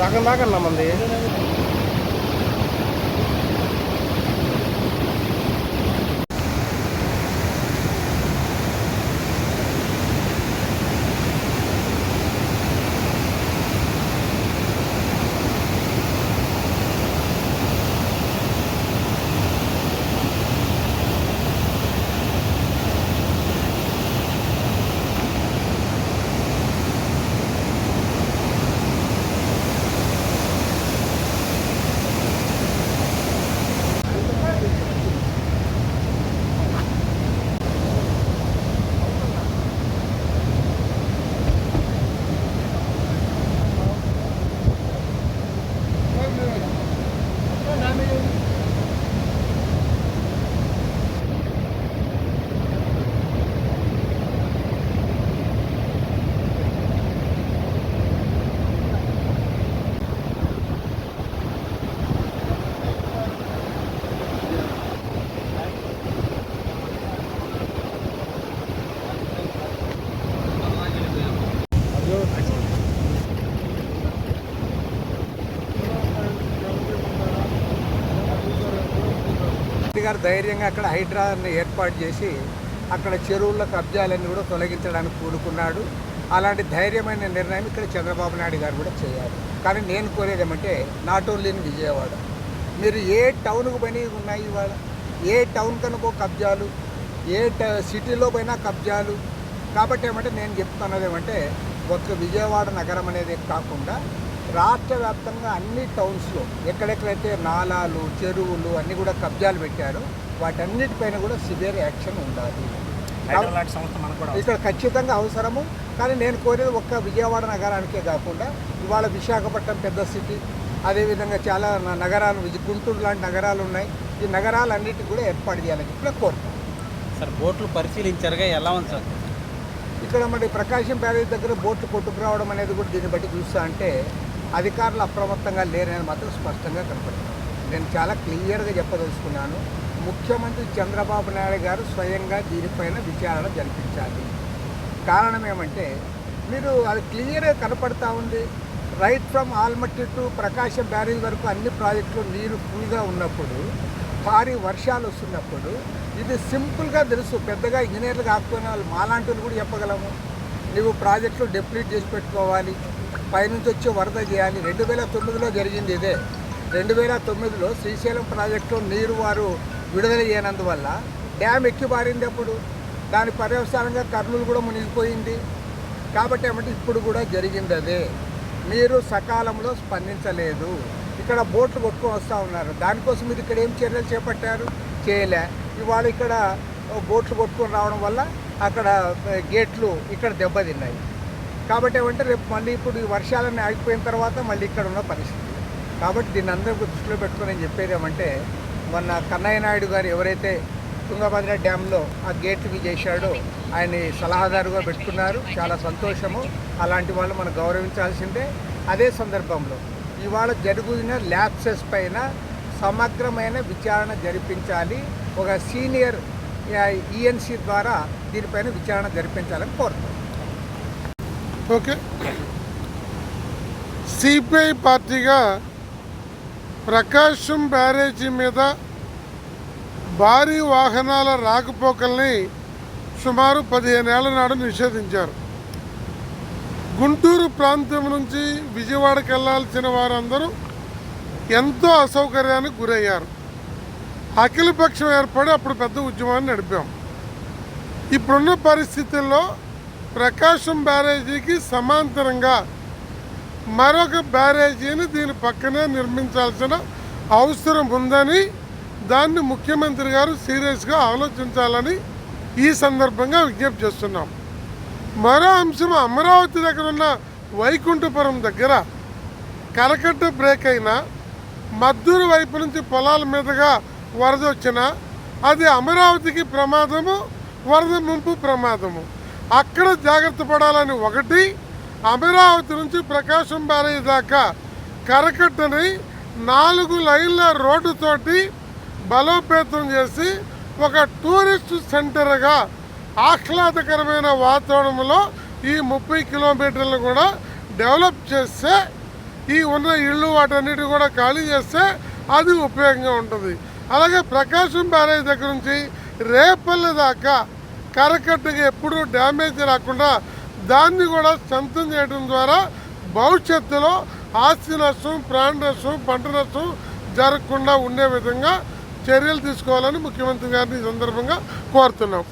సగం దాకా అన్నా మంది. రెడ్డి గారు ధైర్యంగా అక్కడ హైడ్రాని ఏర్పాటు చేసి అక్కడ చెరువుల కబ్జాలన్నీ కూడా తొలగించడానికి కూడుకున్నాడు అలాంటి ధైర్యమైన నిర్ణయం ఇక్కడ చంద్రబాబు నాయుడు గారు కూడా చేయాలి. కానీ నేను కోరేది ఏమంటే నాట్ ఓన్లీ ఇన్ విజయవాడ. మీరు ఏ టౌన్కు పని ఉన్నాయి ఇవాళ. ఏ టౌన్ కనుకో కబ్జాలు ఏ ట సిటీలో పోయినా కబ్జాలు. కాబట్టి ఏమంటే నేను చెప్తున్నది ఏమంటే ఒక్క విజయవాడ నగరం అనేది కాకుండా రాష్ట్ర వ్యాప్తంగా అన్ని టౌన్స్లో ఎక్కడెక్కడైతే నాలాలు చెరువులు అన్నీ కూడా కబ్జాలు పెట్టారో వాటన్నిటిపైన కూడా సివియర్ యాక్షన్ ఉండాలి. ఇక్కడ ఖచ్చితంగా అవసరము. కానీ నేను కోరేది ఒక్క విజయవాడ నగరానికే కాకుండా ఇవాళ విశాఖపట్నం పెద్ద సిటీ అదేవిధంగా చాలా నగరాలు గుంటూరు లాంటి నగరాలు ఉన్నాయి. ఈ నగరాలన్నిటికీ కూడా ఏర్పాటు చేయాలని చెప్పి కోరుతాను సార్ బోట్లు పరిశీలించారుగా ఎలా ఉంది సార్? ఇక్కడ మరి ప్రకాశం బ్యారేజ్ దగ్గర బోట్లు కొట్టుకురావడం అనేది కూడా దీన్ని బట్టి చూస్తా అంటే అధికారులు అప్రమత్తంగా లేరనేది మాత్రం స్పష్టంగా కనపడుతుంది. నేను చాలా క్లియర్గా చెప్పదలుచుకున్నాను. ముఖ్యమంత్రి చంద్రబాబు నాయుడు గారు స్వయంగా దీనిపైన విచారణ జరిపించాలి. కారణం ఏమంటే మీరు అది క్లియర్గా కనపడతా ఉంది. Right from Almatti to Prakasam barrage వరకు అన్ని ప్రాజెక్టులు నీరు ఫుల్గా ఉన్నప్పుడు భారీ వర్షాలు వస్తున్నప్పుడు ఇది సింపుల్గా తెలుసు. పెద్దగా ఇంజనీర్లు కాకపోయిన వాళ్ళు మాలాంటి కూడా చెప్పగలము. నువ్వు ప్రాజెక్టులు డెప్లీట్ చేసి పెట్టుకోవాలి. పైనుంచి వచ్చి వరద చేయాలి రెండు వేల తొమ్మిదిలో జరిగింది ఇదే. రెండు వేల తొమ్మిదిలో శ్రీశైలం ప్రాజెక్టులో నీరు వారు విడుదల చేయనందువల్ల డ్యామ్ ఎక్కి అప్పుడు. దాని పర్యవసానంగా కర్నూలు కూడా మునిగిపోయింది. కాబట్టి ఏమంటే ఇప్పుడు కూడా జరిగింది అదే. మీరు సకాలంలో స్పందించలేదు. ఇక్కడ బోట్లు కొట్టుకొని వస్తూ ఉన్నారు. దానికోసం మీరు ఇక్కడ ఏం చర్యలు చేపట్టారు? చేయలే. ఇవాళ ఇక్కడ బోట్లు కొట్టుకొని రావడం వల్ల అక్కడ గేట్లు ఇక్కడ దెబ్బతిన్నాయి. కాబట్టి ఏమంటే రేపు మళ్ళీ ఇప్పుడు వర్షాలన్నీ ఆగిపోయిన తర్వాత మళ్ళీ ఇక్కడ ఉన్న పరిస్థితి. కాబట్టి దీన్ని అందరూ దృష్టిలో పెట్టుకుని నేను చెప్పేది ఏమంటే మొన్న కన్నయ్య నాయుడు గారు ఎవరైతే తుంగభద్ర డ్యాంలో ఆ గేట్లు చేశాడో ఆయన్ని సలహాదారుగా పెట్టుకున్నారు. చాలా సంతోషము. అలాంటి వాళ్ళు మనం గౌరవించాల్సిందే. అదే సందర్భంలో ఇవాళ జరుగుతున్న ల్యాప్సెస్ పైన సమగ్రమైన విచారణ జరిపించాలి. ఒక సీనియర్ ఈఎన్సీ ద్వారా దీనిపైన విచారణ జరిపించాలని కోరుతున్నాం. ఓకే. సిపిఐ పార్టీగా ప్రకాశం బ్యారేజీ మీద భారీ వాహనాల రాకపోకల్ని సుమారు పదిహేనేళ్ళ నాడు నిషేధించారు. గుంటూరు ప్రాంతం నుంచి విజయవాడకి వెళ్ళాల్సిన వారందరూ ఎంతో అసౌకర్యానికి గురయ్యారు. అఖిలపక్షం ఏర్పడి అప్పుడు పెద్ద ఉద్యమాన్ని నడిపాం. ఇప్పుడున్న పరిస్థితుల్లో ప్రకాశం బ్యారేజీకి సమాంతరంగా మరొక బ్యారేజీని దీని పక్కనే నిర్మించాల్సిన అవసరం ఉందని దాన్ని ముఖ్యమంత్రి గారు సీరియస్గా ఆలోచించాలని ఈ సందర్భంగా విజ్ఞప్తి చేస్తున్నాం. మరో అంశం అమరావతి దగ్గర ఉన్న వైకుంఠపురం దగ్గర కరకట్ట బ్రేక్ అయినా మద్దూరు వైపు నుంచి పొలాల మీదుగా వరద వచ్చినా అది అమరావతికి ప్రమాదము వరద ముంపు ప్రమాదము. అక్కడ జాగ్రత్త పడాలని ఒకటి అమరావతి నుంచి ప్రకాశం బ్యారేజ్ దాకా కరకట్టని నాలుగు లైన్ల రోడ్డుతోటి బలోపేతం చేసి ఒక టూరిస్ట్ సెంటర్గా ఆహ్లాదకరమైన వాతావరణంలో ఈ ముప్పై కిలోమీటర్లు కూడా డెవలప్ చేస్తే ఈ ఉన్న ఇళ్ళు వాటన్నిటి కూడా ఖాళీ చేస్తే అది ఉపయోగంగా ఉంటుంది. అలాగే ప్రకాశం బ్యారేజ్ దగ్గర నుంచి రేపల్లె దాకా కరకట్టుగా ఎప్పుడూ డ్యామేజ్ రాకుండా దాన్ని కూడా సొంతం చేయడం ద్వారా భవిష్యత్తులో ఆస్తి నష్టం ప్రాణ నష్టం పంట నష్టం జరగకుండా ఉండే విధంగా చర్యలు తీసుకోవాలని ముఖ్యమంత్రి గారిని ఈ సందర్భంగా కోరుతున్నాం.